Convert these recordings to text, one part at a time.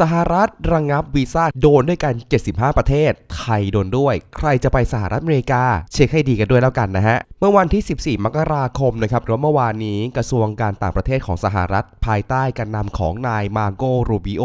สหรัฐระงงับวีซ่าโดนด้วยกัน 75 ประเทศ ไทยโดนด้วย ใครจะไปสหรัฐอเมริกา เช็คให้ดีกันด้วยแล้วกันนะฮะเมื่อวันที่ 14 มกราคมนะครับหรือเมื่อวานนี้กระทรวงการต่างประเทศของสหรัฐ ภายใต้การนำของนายมาโกรูบิโอ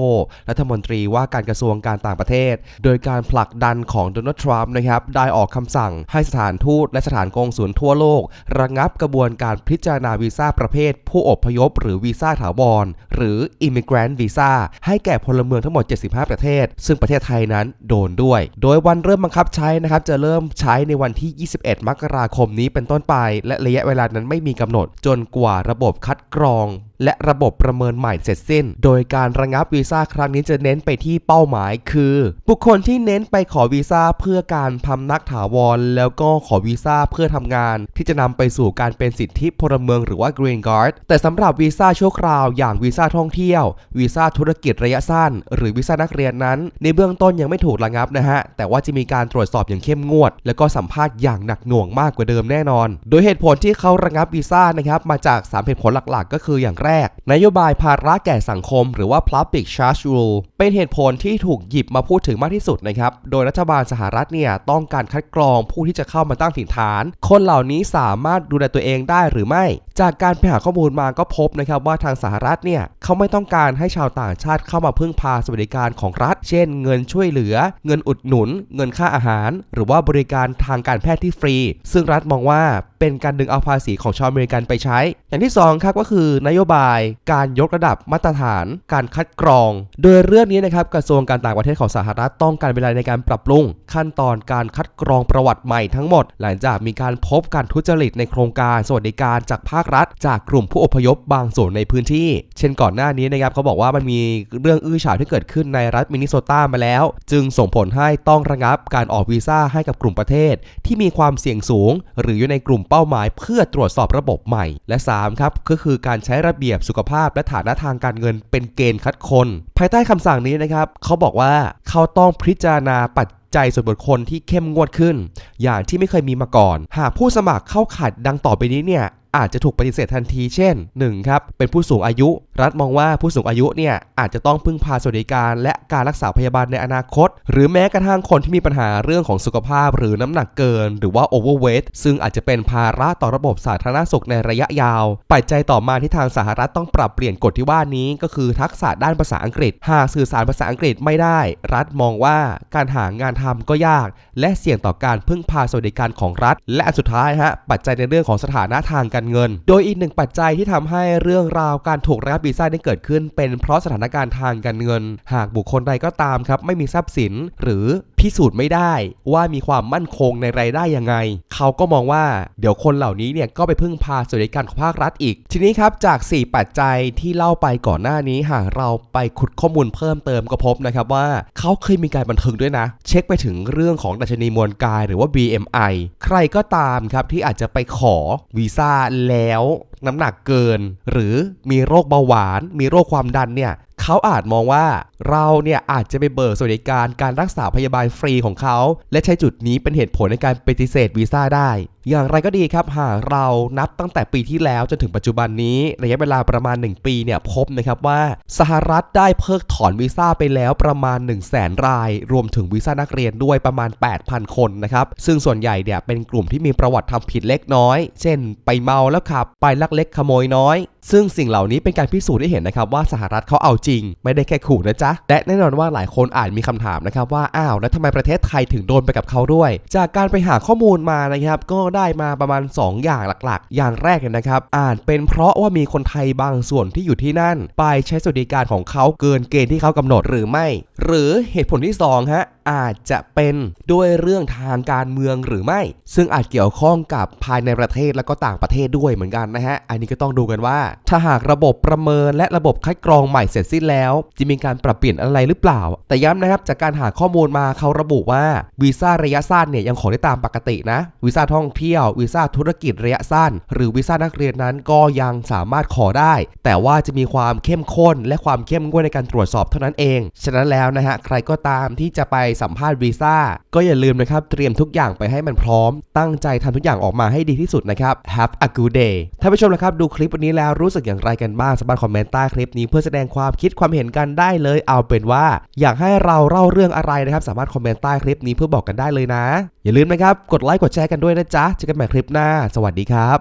รัฐมนตรีว่าการกระทรวงการต่างประเทศ โดยการผลักดันของโดนัลด์ทรัมป์นะครับได้ออกคำสั่งให้สถานทูตและสถานกงสุลทั่วโลก ระงับกระบวนการพิจารณาวีซ่าประเภท ผู้อพยพ หรือวีซ่าถาวรหรือ Immigrant Visa ให้แก่พลเมืองทั้งหมด 75 ประเทศ ซึ่งประเทศไทยนั้นโดนด้วย โดยวันเริ่มบังคับใช้นะครับจะเริ่มใช้ในวันที่ 21 มกราคมนี้เป็นต้นไป และระยะเวลานั้นไม่มีกำหนด จนกว่าระบบคัดกรองและระบบประเมินใหม่เสร็จสิ้น โดยการระงับวีซ่าครั้งนี้จะเน้นไปที่เป้าหมาย คือ บุคคลที่เน้นไปขอวีซ่าเพื่อการพำนักถาวร แล้วก็ขอวีซ่าเพื่อทำงาน ที่จะนำไปสู่การเป็นสิทธิพลเมืองหรือว่า Green Card แต่สำหรับวีซ่าชั่วคราวอย่างวีซ่าท่องเที่ยววีซ่าธุรกิจระยะสั้น หรือวีซ่านักเรียนนั้น ในเบื้องต้นยังไม่ถูกระงับนะฮะแต่ว่าจะมีการตรวจสอบอย่างเข้มงวด แล้วก็สัมภาษณ์อย่างหนักหน่วงมากกว่าเดิมแน่นอน โดยเหตุผลที่เขาระงับวีซ่านะครับมาจาก 3 เหตุผลหลักๆ ก็คืออย่างแรก นโยบายภาระแก่สังคม หรือว่า Public Charge Rule เป็นเหตุผลที่ถูกหยิบมาพูดถึงมากที่สุดนะครับ โดยรัฐบาลสหรัฐเนี่ยต้องการคัดกรองผู้ที่จะเข้ามาตั้งถิ่นฐาน คนเหล่านี้สามารถดูแลตัวเองได้หรือไม่ จากการไปหาข้อมูลมาก็พบนะครับว่าทางสหรัฐเนี่ยเขาไม่ต้องการให้ชาวต่างชาติเข้ามาพึ่งพาสวัสดิการของรัฐ เช่น เงินช่วยเหลือ เงินอุดหนุน เงินค่าอาหาร หรือว่าบริการทางการแพทย์ที่ฟรี ซึ่งรัฐมองว่า เป็นการดึงเอาภาษีของชาวอเมริกันไปใช้ อย่างที่สองครับก็คือนโยบายการยกระดับมาตรฐาน การคัดกรอง โดยเรื่องนี้นะครับกระทรวงการต่างประเทศของสหรัฐต้องการเวลาในการปรับปรุง ขั้นตอนการคัดกรองประวัติใหม่ทั้งหมด หลังจากมีการพบการทุจริตในโครงการสวัสดิการจากภาครัฐ จากกลุ่มผู้อพยพบางส่วนในพื้นที่ เช่นก่อนหน้านี้นะครับเขาบอกว่ามันมีเรื่องอื้อฉาวที่เกิดขึ้นในรัฐมินนิโซตามาแล้ว จึงส่งผลให้ต้องระงับการออกวีซ่าให้กับกลุ่มประเทศ ที่มีความเสี่ยงสูง หรืออยู่ในกลุ่มเป้าหมายเพื่อตรวจสอบระบบใหม่ และ3ครับก็คือการใช้ระเบียบสุขภาพและฐานะทางการเงินเป็นเกณฑ์คัดคน ภายใต้คำสั่งนี้นะครับเขาบอกว่าเขาต้องพิจารณาปัจจัยส่วนบุคคลที่เข้มงวดขึ้น อย่างที่ไม่เคยมีมาก่อน หากผู้สมัครเข้าขัดดังต่อไปนี้เนี่ย อาจจะถูกปฏิเสธทันที เช่น 1. ครับ เป็นผู้สูงอายุ รัฐมองว่าผู้สูงอายุเนี่ยอาจจะต้องพึ่งพาสวัสดิการ และการรักษาพยาบาลในอนาคต หรือแม้กระทั่งคนที่มีปัญหาเรื่องของสุขภาพ หรือน้ำหนักเกิน หรือว่า overweight ซึ่งอาจจะเป็นภาระต่อระบบสาธารณสุขในระยะยาว ปัจจัยต่อมาที่ทางสหรัฐต้องปรับเปลี่ยนกฎที่ว่านี้ก็คือทักษะด้านภาษาอังกฤษ หากสื่อสารภาษาอังกฤษไม่ได้ รัฐมองว่าการหางานทำก็ยาก และเสี่ยงต่อการพึ่งพาสวัสดิการของรัฐ และสุดท้ายฮะปัจจัยในเรื่องของสถานะทางการเงิน โดยอีกหนึ่งปัจจัยที่ทำให้เรื่องราวการถูกระงับวีซ่าได้เกิดขึ้น เป็นเพราะสถานการณ์ทางการเงิน หากบุคคลใดก็ตามครับไม่มีทรัพย์สินหรือพิสูจน์ไม่ได้ว่ามีความมั่นคงในรายได้ยังไง เขาก็มองว่าเดี๋ยวคนเหล่านี้เนี่ยก็ไปพึ่งพาสวัสดิการของภาครัฐอีก ทีนี้ครับจาก 4 ปัจจัยที่เล่าไปก่อนหน้านี้หากเราไปขุดข้อมูลเพิ่มเติมก็พบนะครับว่าเขาเคยมีการบันทึกด้วยนะ เช็คไปถึงเรื่องของดัชนีมวลกายหรือว่า BMI ใครก็ตามครับที่อาจจะไปขอวีซ่าแล้วน้ำหนักเกิน หรือมีโรคเบาหวาน มีโรคความดันเนี่ย เขาอาจมองว่าเราเนี่ยอาจจะไปเบิกสวัสดิการการรักษาพยาบาลฟรีของเขา และใช้จุดนี้เป็นเหตุผลในการปฏิเสธวีซ่าได้ อย่างไรก็ดีครับหากเรานับตั้งแต่ปีที่แล้วจนถึงปัจจุบันนี้ระยะเวลาประมาณ 1 ปีเนี่ยพบนะครับว่า สหรัฐได้เพิกถอนวีซ่าไปแล้วประมาณ 1 0 0 0 0แสนราย รวมถึงวีซ่านักเรียนด้วยประมาณ 8,000 คนนะครับซึ่งส่วนใหญ่เนี่ยเป็นกลุ่มที่มีประวัติทำผิดเล็กน้อย เช่น ไปเมาแล้วขับไปลักเล็กขโมยน้อยซึ่งสิ่งเหล่านี้เป็นการพิสูจน์ให้เห็นนะครับว่าสหรัฐเขาเอาจริง ไม่ได้แค่ขู่นะจ๊ะ และแน่นอนว่าหลายคนอาจมีคำถามนะครับว่าอ้าวแล้วทำไมประเทศไทยถึงโดนไปกับเขาด้วย จากการไปหาข้อมูลมานะครับก็ได้มาประมาณ 2 อย่างหลักๆ อย่างแรกนะครับอาจเป็นเพราะว่ามีคนไทยบางส่วนที่อยู่ที่นั่น ไปใช้สวัสดิการของเขาเกินเกณฑ์ที่เขากำหนดหรือไม่ หรือเหตุผลที่2ฮะ อาจจะเป็นด้วยเรื่องทางการเมืองหรือไม่ ซึ่งอาจเกี่ยวข้องกับภายในประเทศและก็ต่างประเทศด้วยเหมือนกันนะฮะ อันนี้ก็ต้องดูกันว่า ถ้าหากระบบประเมินและระบบคัดกรองใหม่เสร็จสิ้นแล้ว จะมีการปรับเปลี่ยนอะไรหรือเปล่า แต่ย้ำนะครับจากการหาข้อมูลมาเขาระบุว่าวีซ่าระยะสั้นเนี่ยยังขอได้ตามปกตินะวีซ่าท่องเที่ยววีซ่าธุรกิจระยะสั้น หรือวีซ่านักเรียนนั้นก็ยังสามารถขอได้ แต่ว่าจะมีความเข้มข้น และความเข้มงวดในการตรวจสอบเท่านั้นเอง ฉะนั้นแล้วนะฮะใครก็ตามที่จะไปสัมภาษณ์วีซ่าก็อย่าลืมนะครับเตรียมทุกอย่างไปให้มันพร้อม ตั้งใจทำทุกอย่างออกมาให้ดีที่สุดนะครับ Have a good day ท่านผู้ชมนะครับดูคลิปวันนี้แล้วรู้สึกอย่างไรกันบ้างสามารถคอมเมนต์ใต้คลิปนี้เพื่อแสดงความคิดความเห็นกันได้เลย เอาเป็นว่า อยากให้เราเล่าเรื่องอะไรนะครับสามารถคอมเมนต์ใต้คลิปนี้เพื่อบอกกันได้เลยนะ อย่าลืมนะครับกดไลค์กดแชร์กันด้วยนะจ๊ะเจอกันใหม่คลิปหน้า สวัสดีครับ